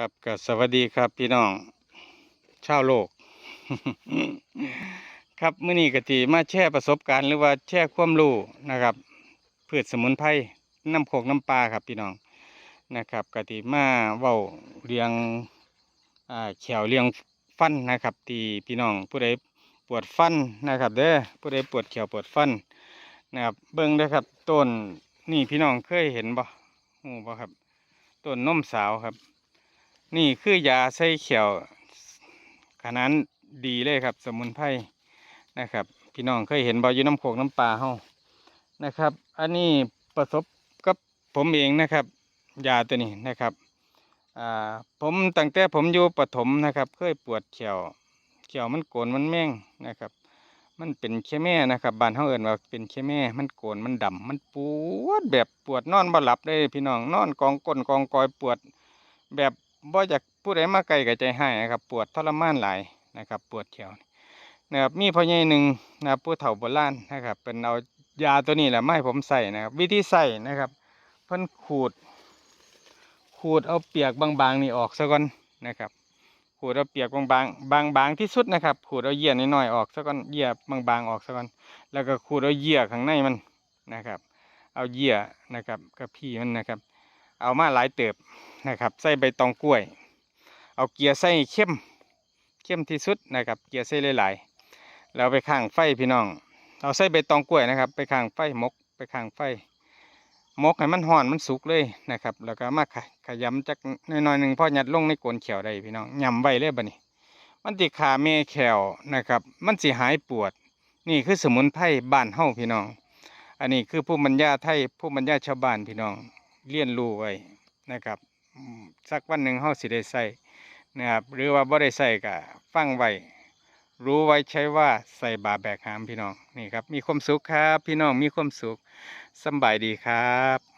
ครับก็สวัสดีครับพี่น้องชาวโลก ครับมื้อนี้ก็สิมาแชร์ประสบการณ์หรือว่าแชร์ความรู้นะครับพืชสมุนไพรน้ำโขกน้ำปลาครับพี่น้องนะครับก็สิมาเว้าเรียงแขวเรียงฟันนะครับทีพี่น้องผู้ใดปวดฟันนะครับ เด้อผู้ใดปวดแขวปวดฟันนะครับเบิ่งเด้ครับต้นนี่พี่น้องเคยเห็นบ่ฮู้บ่ครับต้นนมสาวครับ นี่คือยาใส่เขียวขนาดดีเลยครับ สมุนไพรนะครับ พี่น้องเคยเห็นบ่อยู่น้ำโขกน้ำปลาเฮานะครับ อันนี้ประสบกับผมเองนะครับ ยาตัวนี้นะครับอ่าผมตั้งแต่ผมอยู่ปฐมนะครับ เคยปวดเขียวเขียวมันโกนมันแม่งนะครับ มันเป็นแค่แม่นะครับบ้านเฮาเอิ้นว่าเป็นแค่แม่มันโกนมันดำมันปวดแบบปวดนอนบ่หลับเลยพี่น้องนอนกองก้นกองกอยปวดแบบ บ่อยากผู้ใดมาไกลกับใจให้นะครับ ปวดทรมานหลายนะครับ ปวดเขียวนะครับมีพ่อใหญ่หนึ่งนะครับผู้เฒ่าโบราณนะครับเป็นเอายาตัวนี้แหละมาให้ผมใส่นะครับ วิธีใส่นะครับเพิ่นขูด ขูดเอาเปียกบางๆนี่ออกซะก่อนนะครับ ขูดเอาเปียกบางๆบางๆที่สุดนะครับ ขูดเอาเยื่อน้อยๆออกซะก่อนเยื่อบางๆออกซะก่อนแล้วก็ขูดเอาเยื่อข้างในมันนะครับ เอาเยื่อนะครับกับพี่มันนะครับ เอามาหลายเติบ นะครับใส่ใบตองกล้วย เอาเกียร์ใส่เข้มเข้มที่สุดนะครับ เกียร์ใส่หลายๆแล้วไปข้างไฟพี่น้อง เอาใส่ใบตองกล้วยนะครับ ไปข้างไฟมก ไปข้างไฟมกให้มันห่อนมันสุกเลยนะครับ แล้วก็มาขขยำจักน้อยๆหนึ่งพอยัดลงในโกนเขียวได้พี่น้องยำไว้เลยบัดนี้มันติขาเมแขวนะครับ มันสิหายปวด นี่คือสมุนไพรบ้านเฮาพี่น้อง อันนี้คือผู้บรรยาไทยผู้บรรยาชาวบ้านพี่น้องเรียนรู้ไว้นะครับ สักวันหนึ่งเฮาสิได้ใส่นะครับหรือว่าบ่ได้ใส่ก็ฟังไว้รู้ไว้ใช้ว่าใส่บาแบกหามพี่น้องนี่ครับ มีความสุขครับ พี่น้องมีความสุขสบายดีครับ